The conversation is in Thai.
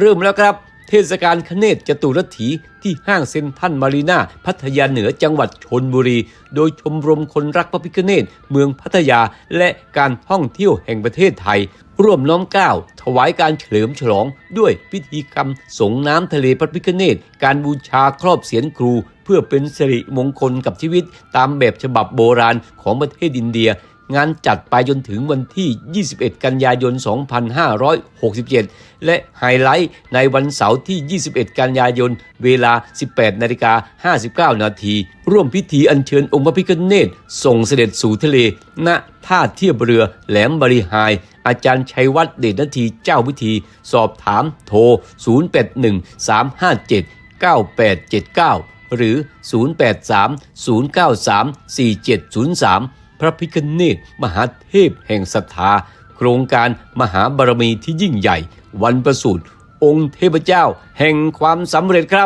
เริ่มแล้วครับ เทศกาลคเนศจตุรถีที่ห้างเซ็นทรัลมารีนาพัทยาเหนือจังหวัดชนบุรี โดยชมรมคนรักพระพิฆเนศเมืองพัทยาและการท่องเที่ยวแห่งประเทศไทย ร่วมน้อมก้าว ถวายการเฉลิมฉลอง ด้วยพิธีกรรมสงน้ำทะเลพระพิฆเนศการบูชาครอบเสียนครู เพื่อเป็นสิริมงคลกับชีวิตตามแบบฉบับโบราณของประเทศอินเดีย งานจัดไปจนถึงวันที่ 21 กันยายน 2567 และไฮไลท์ในวันเสาร์ที่ 21 กันยายน เวลา 18นาฬิกา59 นาที ร่วมพิธีอัญเชิญองค์พระพิฆเนศส่งเสด็จสู่ทะเล ณ ท่าเทียบเรือแหลมบริหาย อาจารย์ชัยวัฒน์เดชนาทีเจ้าวิธี สอบถามโทร 081357 9879 หรือ 0830934703 พระพิคเนตมหาเทพแห่งศรัทธา โครงการมหาบารมีที่ยิ่งใหญ่ วันประสูติองค์เทพเจ้าแห่งความสำเร็จครับ